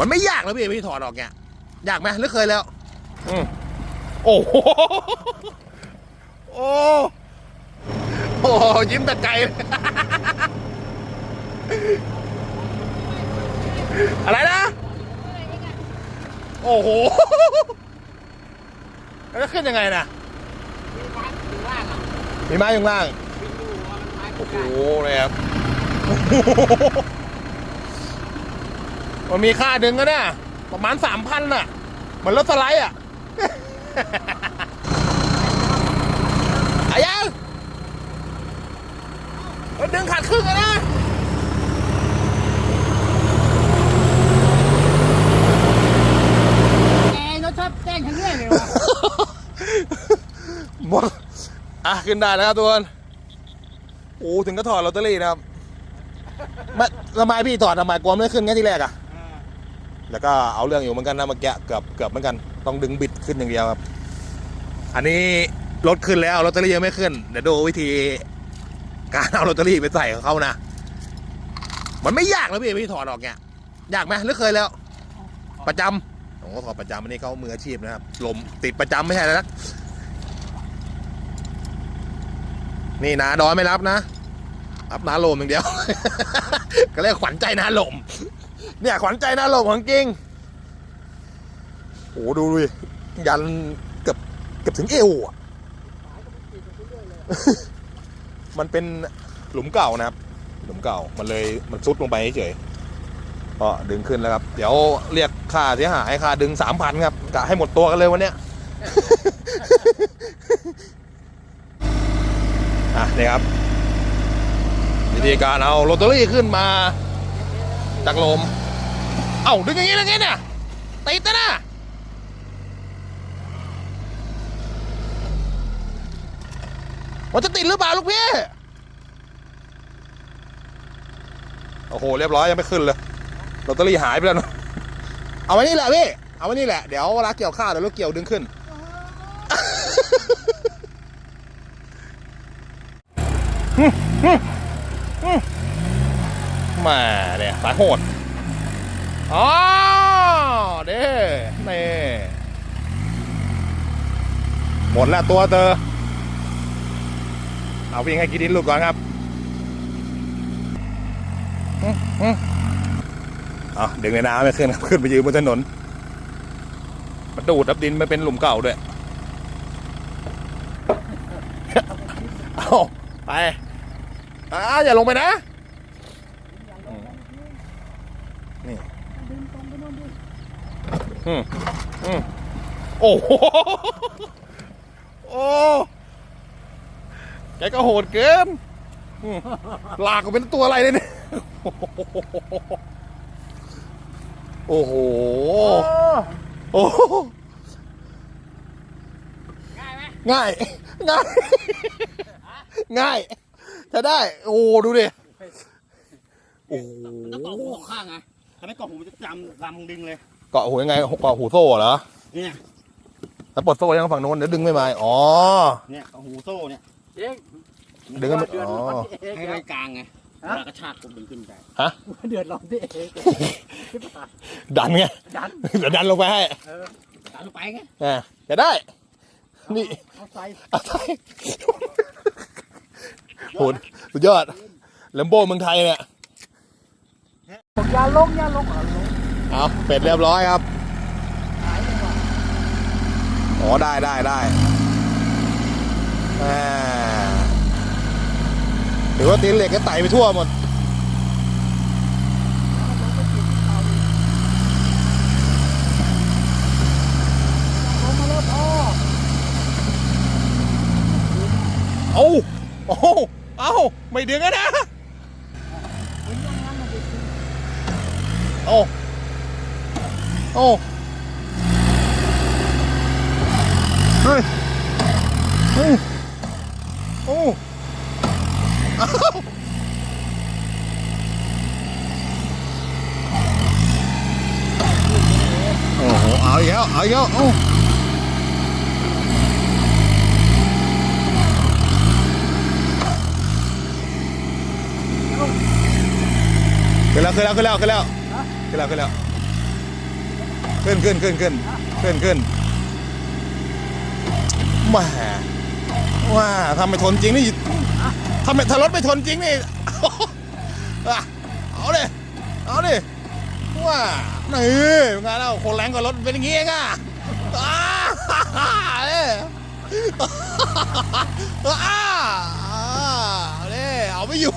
มันไม่ยากแล้วพี่พี่ถอดออกเนี่ยยากไหมหรือเคยแล้วอืมโอ้โหโอ้โอ้ยิ้มแต่ไกลอะไรนะ โอ้โหแล้วขึ้นยังไงนะมีไม้อยู่ข้างล่าง โอ้โหเลยครับ มันมีค่าดึงก็นะประมาณสามพันน่ะ เหมือนรถสไลด์อะอายังเฮ้ยดึงขาดครึ่งอะนะแกเขาชอบแกล้งทั้งเรื่องเลยวะหมดอะขึ้นได้แล้วครับทุกคนโอ้ถึงก็ถอดลอตเตอรี่นะครับไม่ทำไมพี่ถอดทำไมกลัวไม่ขึ้นแค่ที่แรกอะ แล้วก็เอาเรื่องอยู่เหมือนกันนะเมื่อกี้เกือบเกือบเหมือนกันต้องดึงบิดขึ้นอย่างเดียวครับ อันนี้รถขึ้นแล้วลอตเตอรี่ยังไม่ขึ้นเดี๋ยวดูวิธี การเอาลอตเตอรี่ไปใส่ของเขานะมันไม่ยากแล้วพี่พี่ถอดออกเนี่ยยากไหมหรือเคยแล้ว ประจำผมก็ถอดประจำอันนี้เขามืออาชีพนะครับลมติดประจำไม่ใช่แล้วนะนี่นาดอยไม่รับนะรับนาลมอย่างเดียว ก็เรียกขวัญใจนาลม เนี่ยขวัญใจนาลมของจริงโอ้ดูดิยันเกือบเกือบถึงเอวอะมันเป็นหลุมเก่านะครับ หลุมเก่ามันเลยมันซุดลงไปเฉยก็ดึงขึ้นแล้วครับ เดี๋ยวเรียกค่าเสียหายค่าดึงสามพันครับกะให้หมดตัวกันเลยวันเนี้ยอะนี่ครับวิธีการเอาลอตเตอรี่ขึ้นมาจากลม เอ้าดึงอย่างนี้แล้วไงเนี่ยติดนะนะมันจะติดหรือเปล่าลูกพี่ โอ้โห เรียบร้อยยังไม่ขึ้นเลยลอตเตอรี่หายไปแล้วเนอะเอาไว้นี่แหละพี่ เอาไว้นี่แหละ เดี๋ยวเวลาเกี่ยวข้าวเดี๋ยวรถเกี่ยวดึงขึ้น มาเนี่ยสายโหด อ๋อเด้นี่หมดแล้วตัวเตอเอาวิ่งให้กินดินลูกก่อนครับอื้ออื้อเอาดึงในน้ำไม่ขึ้นครับขึ้นไปยืนบนถนนมันดูดับดินมันเป็นหลุมเก่าด้วย เอาไปอ่าอย่าลงไปนะนี่ อืมอืมโอ้โหโอ้แกก็โหดเกินลากก็เป็นตัวอะไรเลยเนี่ยโอ้โหโอ้โหง่ายไหมง่าย ง่าย ง่ายจะได้ โอ้ ดูดิ โอ้โหต้องกาะหูของข้างไงถ้าไม่เกาะหูมันจะจำลำดึงเลย เกาะหูยังไงเกาะหูโซ่เหรอเนี่ยแล้วปลดโซ่ยังฝั่งโน้นเดี๋ยวดึงไม่มาอ๋อ เนี่ยเกาะหูโซ่เนี่ยดึงกันไม่อ๋อให้ไว้กลางไงเวลากระชากผมดึงขึ้นไปฮะ เดือดร้อนที่เองดันไงดันเดี๋ยวดันลงไปให้เออดันลงไปไงอ่าจะได้ นี่เอาใส่เอาใช่โหดสุดยอดแลมโบเมืองไทยเนี่ย ผมยาลงยาลงเหรอลง เอาเป็ดเรียบร้อยครับอ๋อได้ได้ได้อ่าถือว่าตีนเหล็กก็ไต่ไปทั่วหมดลงมาแล้วพ่อเอาเอาเอาไม่ดึงอะนะผมยังงั้าเอาเฮ้ยเฮ้ยโอ้เอาโอ้โหเอาอีกแล้วเอาอีกแล้วเอาขึ้นแล้วขึ้นแล้วขึ้นแล้วขึ้นแล้วขึ้นแล้วขึ้นแล้ว ขึ้นขึ้นขึ้นขึ้นขึ้นขึ้นมาว่าทำไม่ทนจริงนี่ทำไม่ถ้ารถไม่ทนจริงนี่เอาเลยเอาดิว่านี่เป็นเล่าคนแรงกว่ารถเป็นอย่างงี้เองอะอ้าเอ้ยอ้าเอาดิเอาไม่อยู่